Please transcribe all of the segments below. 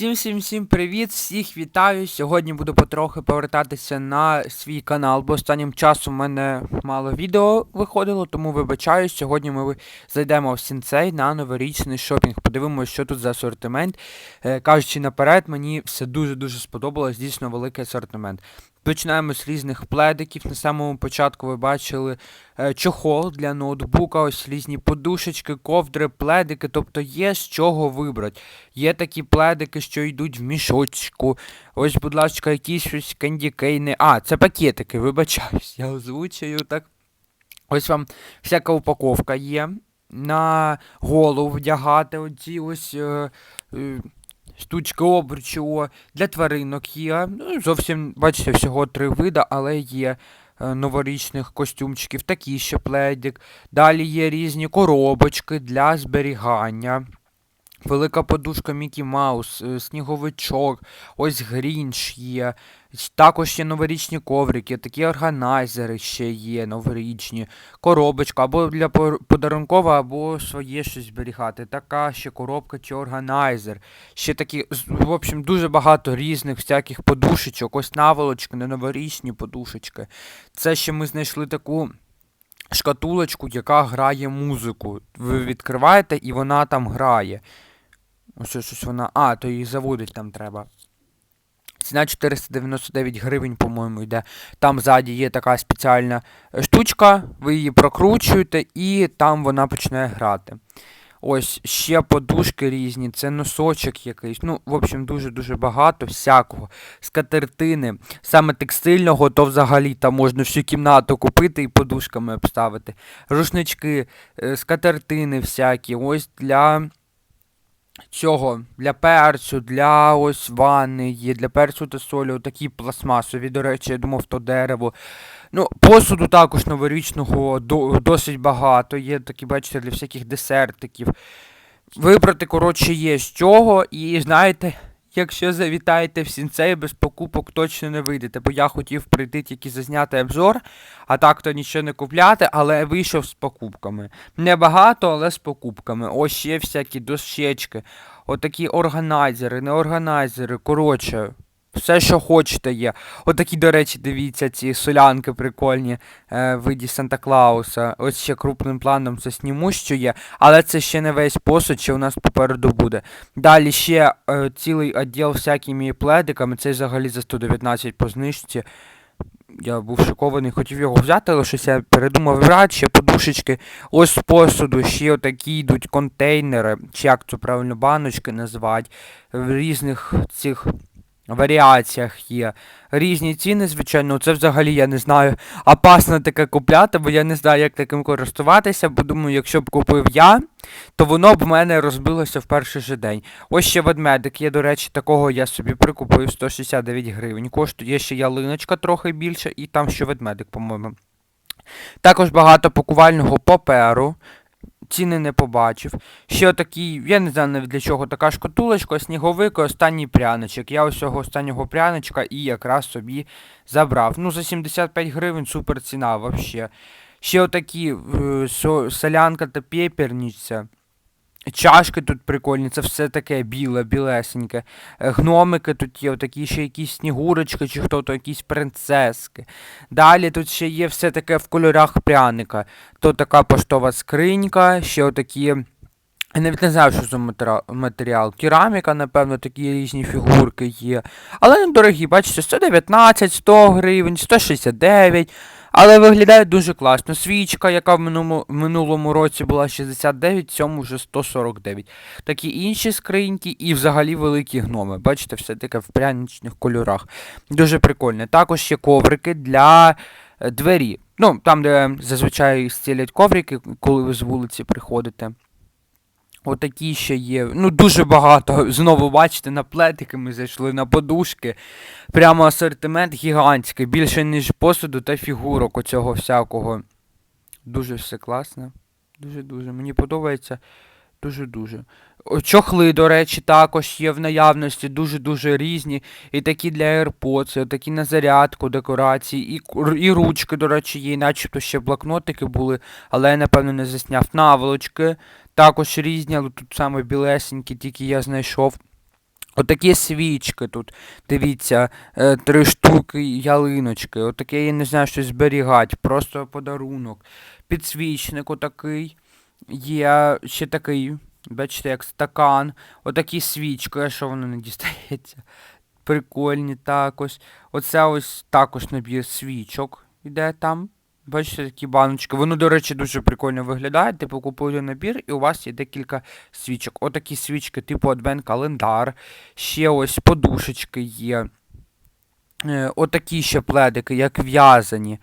Всім всім всім привіт, всіх вітаю. Сьогодні буду потрохи повертатися на свій канал, бо останнім часом у мене мало відео виходило, тому вибачаюсь. Сьогодні ми зайдемо в Сінцей на новорічний шопінг. Подивимося, що тут за асортимент. Е, кажучи наперед, мені все дуже-дуже сподобалось, дійсно великий асортимент. Починаємо з різних пледиків. На самому початку ви бачили е, чохол для ноутбука, ось різні подушечки, ковдри, пледики, тобто є з чого вибрати. Є такі пледики, що йдуть в мішочку. Ось, будь ласка, якісь щось кандікейни. А, це пакетики, вибачаюсь, я озвучую так. Ось вам всяка упаковка є. На голову вдягати оці ось е, е, штучки обручу. Для тваринок є. Ну, зовсім, бачите, всього три вида, але є е, новорічних костюмчиків, такий ще пледик. Далі є різні коробочки для зберігання. Велика подушка Мікі Маус, е, сніговичок, ось Грінч є. Також є новорічні коврики, такі органайзери ще є, новорічні, коробочка, або для подарункова, або своє щось зберігати. Така ще коробка чи органайзер. Ще такі, в общем, дуже багато різних всяких подушечок, ось наволочки, не новорічні подушечки. Це ще ми знайшли таку шкатулочку, яка грає музику. Ви відкриваєте і вона там грає. Ось щось вона. А, то її заводить там треба. Ціна 499 гривень, по-моєму, йде. Там ззаді є така спеціальна е, штучка, ви її прокручуєте, і там вона починає грати. Ось ще подушки різні, це носочок якийсь. Ну, в общем, дуже-дуже багато всякого. Скатертини, саме текстильного, то взагалі там можна всю кімнату купити і подушками обставити. Рушнички, е, скатертини всякі, ось для цього, для перцю, для ось ванни є, для перцю та солі, такі пластмасові, до речі, я думав, то дерево. Ну, посуду також новорічного досить багато. Є такі, бачите, для всяких десертиків. Вибрати, коротше, є з чого, і знаєте, якщо завітаєте в сінцей, без покупок точно не вийдете, бо я хотів прийти тільки зазняти обзор, а так то нічого не купляти, але вийшов з покупками. Небагато, але з покупками. Ось ще всякі дощечки, отакі органайзери, не органайзери, коротше. Все, що хочете, є. Отакі, до речі, дивіться, ці солянки прикольні е, в виді Санта-Клауса. Ось ще крупним планом це сніму, що є. Але це ще не весь посуд, що у нас попереду буде. Далі ще е, цілий відділ всякими пледиками. Це взагалі за 119 по знижці. Я був шокований, хотів його взяти, але щось я передумав брати, ще подушечки. Ось з посуду, ще отакі йдуть контейнери, чи як це правильно баночки називати, в різних цих варіаціях є. Різні ціни, звичайно, це взагалі я не знаю. Опасно таке купляти, бо я не знаю, як таким користуватися, бо думаю, якщо б купив я, то воно б в мене розбилося в перший же день. Ось ще ведмедик є, до речі, такого я собі прикупив 169 гривень. Коштує ще ялиночка трохи більше, і там ще ведмедик, по-моєму. Також багато пакувального паперу. Ціни не побачив. Ще такий, я не знаю навіть для чого, така шкатулочка, сніговик і останній пряничок. Я ось цього останнього пряничка і якраз собі забрав. Ну, за 75 гривень супер ціна взагалі. Ще отакі е, солянка та пепельниця. Чашки тут прикольні, це все таке біле, білесеньке. Е, Гномики тут є, отакі ще якісь снігурочки, чи хто то якісь принцески. Далі тут ще є все таке в кольорах пряника. То така поштова скринька, ще отакі. Я навіть не знаю, що за матеріал. Кераміка, напевно, такі різні фігурки є. Але недорогі, бачите, 119, 100 гривень, 169. Але виглядає дуже класно. Свічка, яка в минулому, минулому році була 69, в цьому вже 149. Такі інші скриньки і взагалі великі гноми. Бачите, все таке в пряничних кольорах. Дуже прикольне. Також є коврики для е, двері. Ну, там, де зазвичай стілять коврики, коли ви з вулиці приходите. Отакі ще є. Ну, дуже багато. Знову бачите, на плетики ми зайшли, на подушки. Прямо асортимент гігантський. Більше, ніж посуду та фігурок оцього всякого. Дуже все класно. Дуже-дуже. Мені подобається. Дуже-дуже. Чохли, до речі, також є в наявності, дуже-дуже різні. І такі для AirPods, і такі на зарядку, декорації, і, і ручки, до речі, є, і начебто ще блокнотики були, але я, напевно, не засняв. Наволочки, також різні, але тут саме білесенькі, тільки я знайшов. Отакі свічки тут. Дивіться, е, три штуки ялиночки. Отаке, я не знаю, що зберігати. Просто подарунок. Підсвічник отакий. Є ще такий. Бачите, як стакан. Отакі свічки, що воно не дістається. Прикольні також. Оце ось також набір свічок іде там. Бачите, такі баночки. Воно, до речі, дуже прикольно виглядає. Типу купуєте набір, і у вас є декілька свічок. Отакі свічки, типу адвент-календар. Ще ось подушечки є. Е, Отакі ще пледики, як в'язані.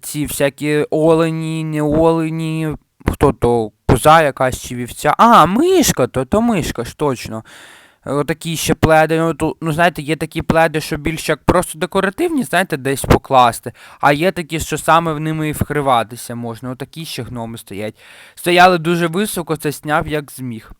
Ці всякі олені, не олені. Хто то коза якась чи вівця. А, мишка, то, то мишка ж точно. Отакі ще пледи. Ну, ту- ну, знаєте, є такі пледи, що більш як просто декоративні, знаєте, десь покласти. А є такі, що саме в ними і вкриватися можна. Отакі ще гноми стоять. Стояли дуже високо, це сняв як зміг.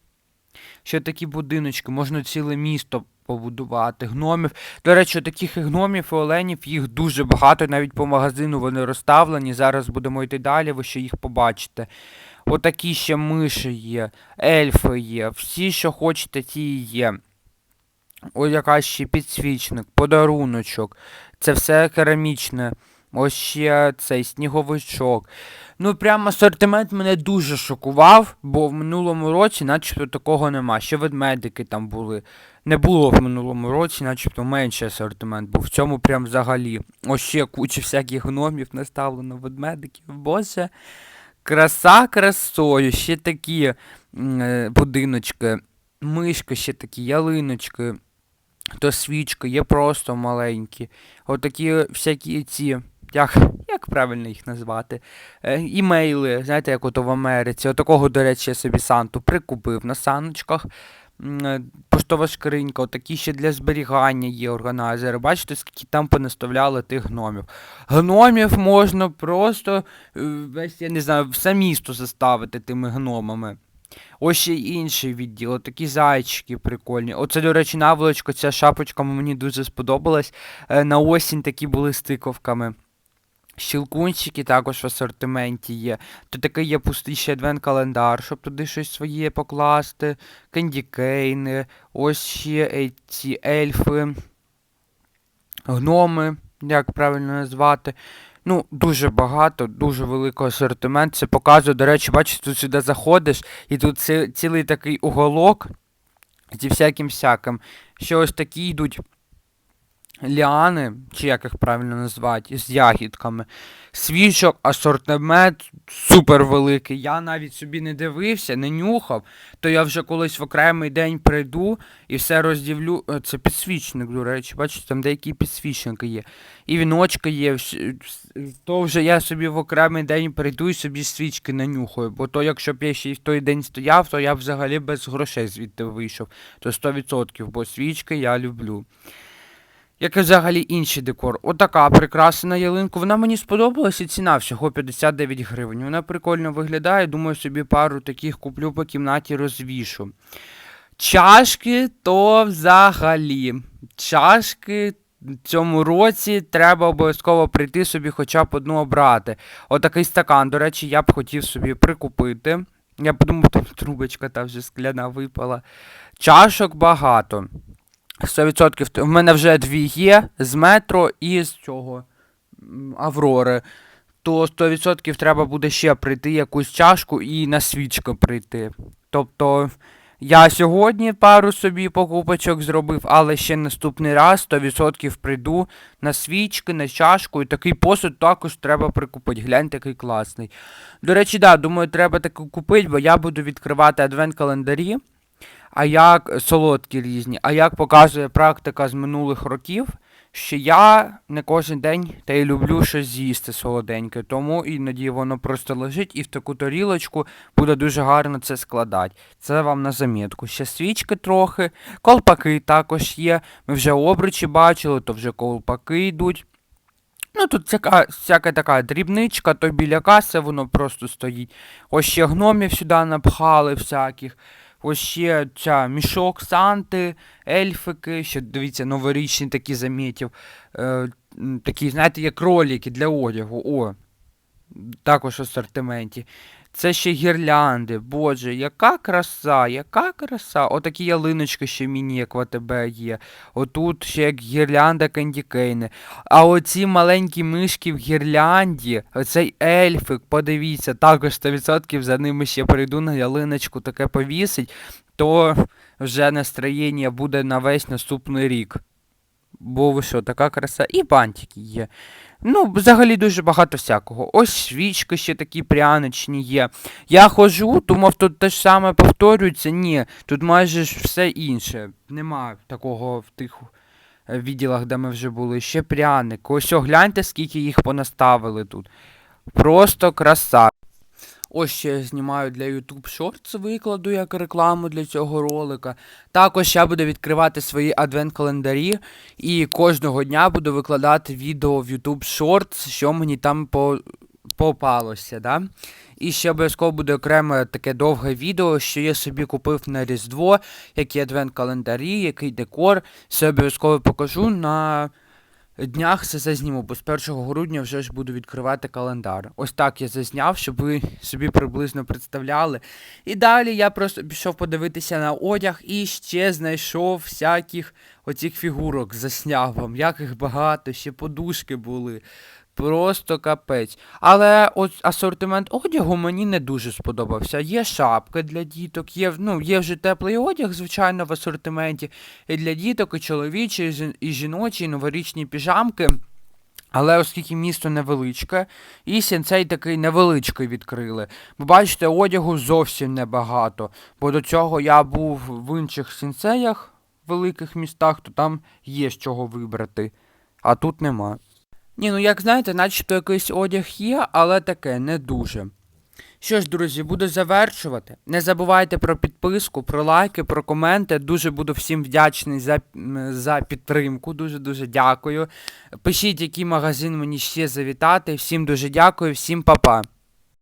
Ще такі будиночки, можна ціле місто побудувати. Гномів. До речі, таких гномів і оленів їх дуже багато, навіть по магазину вони розставлені. Зараз будемо йти далі, ви ще їх побачите. Отакі ще миші є, ельфи є, всі, що хочете, ті є. Ось якась ще підсвічник, подаруночок. Це все керамічне. Ось ще цей сніговичок. Ну, прям асортимент мене дуже шокував, бо в минулому році начебто такого нема. Ще ведмедики там були. Не було в минулому році, начебто менший асортимент був. В цьому прям взагалі. Ось ще куча всяких гномів наставлено ведмедиків. Боже. Краса красою, ще такі е, будиночки, мишки, ще такі ялиночки, то свічки, є просто маленькі. Отакі всякі ці. Як, як правильно їх назвати? Е, імейли, знаєте, як ото в Америці. Отакого, до речі, я собі Санту прикупив на саночках. Поштова скринька, отакі ще для зберігання є органайзери. Бачите, скільки там понаставляли тих гномів. Гномів можна просто е, весь, я не знаю, все місто заставити тими гномами. Ось ще й інший відділ, такі зайчики прикольні. Оце, до речі, наволочка, ця шапочка мені дуже сподобалась. Е, На осінь такі були з тиковками. Щелкунчики також в асортименті є. То такий є пустий ще адвент-календар, щоб туди щось своє покласти. Кендікейни, ось ще ці ельфи, гноми, як правильно назвати. Ну, дуже багато, дуже великий асортимент. Це показує, до речі, бачиш, тут сюди заходиш, і тут ці- цілий такий уголок зі всяким всяким. Ще ось такі йдуть ліани, чи як їх правильно назвати, з ягідками. Свічок, асортимент супер великий. Я навіть собі не дивився, не нюхав, то я вже колись в окремий день прийду і все роздивлю. Е, Це підсвічник, до речі, бачите, там деякі підсвічники є. І віночки є. То вже я собі в окремий день прийду і собі свічки нанюхаю. Бо то, якщо б я ще й в той день стояв, то я б взагалі без грошей звідти вийшов. То 100%, бо свічки я люблю. Як і взагалі інший декор. Отака прикраса на ялинку. Вона мені сподобалась і ціна всього 59 гривень. Вона прикольно виглядає. Думаю, собі пару таких куплю по кімнаті розвішу. Чашки то взагалі. Чашки в цьому році треба обов'язково прийти собі хоча б одну обрати. Отакий стакан, до речі, я б хотів собі прикупити. Я подумав, там трубочка та вже скляна випала. Чашок багато. 100%. В мене вже дві є з метро і з цього Аврори. То 100% треба буде ще прийти якусь чашку і на свічку прийти. Тобто я сьогодні пару собі покупочок зробив, але ще наступний раз 100% прийду на свічки, на чашку, і такий посуд також треба прикупити. Гляньте, який класний. До речі, да, думаю, треба таку купити, бо я буду відкривати адвент-календарі а як солодкі різні. А як показує практика з минулих років, що я не кожен день та й люблю щось з'їсти солоденьке, тому іноді воно просто лежить і в таку тарілочку буде дуже гарно це складати. Це вам на замітку. Ще свічки трохи, колпаки також є. Ми вже обручі бачили, то вже колпаки йдуть. Ну, тут всяка, всяка така дрібничка, то біля каси воно просто стоїть. Ось ще гномів сюди напхали всяких. Ось ще ця мішок Санти, ельфики, ще дивіться, новорічні такі замітів. Е, такі, знаєте, як ролики для одягу. О, також в асортименті. Це ще гірлянди. Боже, яка краса, яка краса. Отакі ялиночки ще міні, як в АТБ є. Отут ще як гірлянда кендікейни. А оці маленькі мишки в гірлянді, оцей ельфик, подивіться, також 100% за ними ще прийду на ялиночку таке повісить, то вже настроєння буде на весь наступний рік. Бо ви що, така краса. І бантики є. Ну, взагалі дуже багато всякого. Ось свічки ще такі пряничні є. Я ходжу, думав, тут те ж саме повторюється. Ні, тут майже все інше. Нема такого в тих е, відділах, де ми вже були. Ще пряник. Ось огляньте, скільки їх понаставили тут. Просто краса. Ось ще я знімаю для YouTube Shorts, викладу як рекламу для цього ролика. Також я буду відкривати свої адвент-календарі і кожного дня буду викладати відео в YouTube Shorts, що мені там по... попалося. Да? І ще обов'язково буде окреме таке довге відео, що я собі купив на Різдво, які адвент-календарі, який декор. Все обов'язково покажу на днях це зазніму, бо з 1 грудня вже ж буду відкривати календар. Ось так я зазняв, щоб ви собі приблизно представляли. І далі я просто пішов подивитися на одяг і ще знайшов всяких оцих фігурок, засняв вам, як їх багато, ще подушки були. Просто капець. Але от асортимент одягу мені не дуже сподобався. Є шапки для діток, є, ну, є вже теплий одяг, звичайно, в асортименті. І для діток, і чоловічі, і жіночі, і новорічні піжамки. Але оскільки місто невеличке, і сенцей такий невеличкий відкрили. Бо бачите, одягу зовсім небагато. Бо до цього я був в інших сенсеях, великих містах, то там є з чого вибрати. А тут нема. Ні, ну як знаєте, начебто якийсь одяг є, але таке не дуже. Що ж, друзі, буду завершувати. Не забувайте про підписку, про лайки, про коменти. Дуже буду всім вдячний за, за підтримку. Дуже-дуже дякую. Пишіть, який магазин мені ще завітати. Всім дуже дякую, всім па-па.